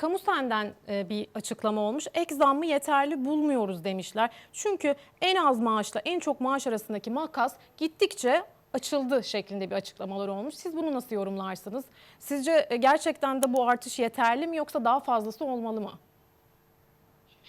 kamu senden e, bir açıklama olmuş. Ek zammı yeterli bulmuyoruz demişler. Çünkü en az maaşla en çok maaş arasındaki makas gittikçe açıldı şeklinde bir açıklamalar olmuş. Siz bunu nasıl yorumlarsınız? Sizce e, gerçekten de bu artış yeterli mi yoksa daha fazlası olmalı mı?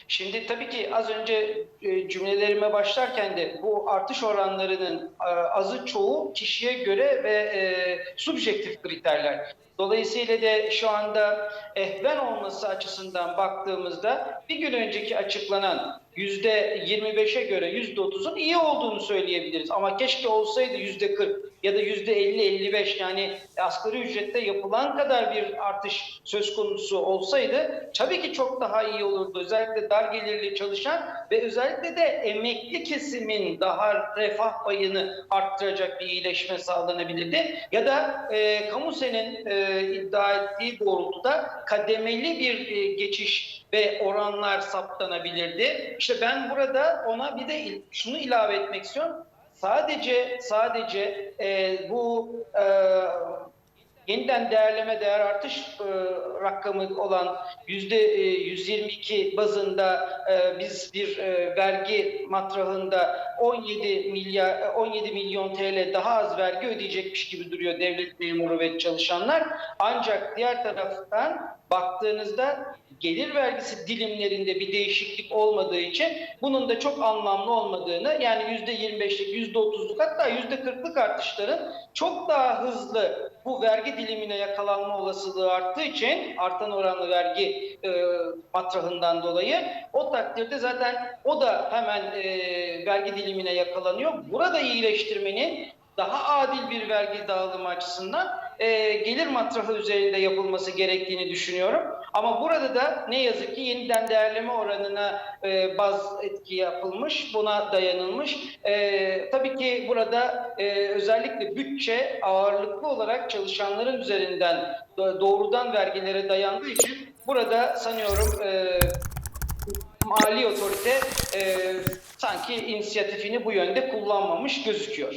Şimdi tabii ki az önce e, cümlelerime başlarken de bu artış oranlarının azı çoğu kişiye göre ve subjektif kriterler. Dolayısıyla da şu anda ehven olması açısından baktığımızda bir gün önceki açıklanan %25'e göre %30'un iyi olduğunu söyleyebiliriz. Ama keşke olsaydı %40 ya da %50-55 yani asgari ücrette yapılan kadar bir artış söz konusu olsaydı tabii ki çok daha iyi olurdu. Özellikle dar gelirli çalışan ve özellikle de emekli kesimin daha refah payını arttıracak bir iyileşme sağlanabilirdi. Ya da e, kamusenin e, iddia ettiği doğrultuda kademeli bir e, geçiş ve oranlar saptanabilirdi. İşte ben burada ona bir de şunu ilave etmek istiyorum. Sadece sadece e, bu e, yeniden değerleme değer artış e, rakamı olan yüzde e, 122 bazında e, biz bir e, vergi matrahında 17 milyar 17 milyon TL daha az vergi ödeyecekmiş gibi duruyor devlet memuru ve çalışanlar. Ancak diğer taraftan baktığınızda gelir vergisi dilimlerinde bir değişiklik olmadığı için bunun da çok anlamlı olmadığını yani yüzde 25'lik yüzde 30'luk hatta yüzde 40'lık artışların çok daha hızlı bu vergi dilimine yakalanma olasılığı arttığı için artan oranlı vergi e, matrahından dolayı o takdirde zaten o da hemen e, vergi dilimine yakalanıyor. Burada iyileştirmenin daha adil bir vergi dağılımı açısından e, gelir matrahı üzerinde yapılması gerektiğini düşünüyorum. Ama burada da ne yazık ki yeniden değerleme oranına e, baz etki yapılmış, buna dayanılmış. E, tabii ki burada e, özellikle bütçe ağırlıklı olarak çalışanların üzerinden do- doğrudan vergilere dayandığı için burada sanıyorum e, mali otorite e, sanki inisiyatifini bu yönde kullanmamış gözüküyor.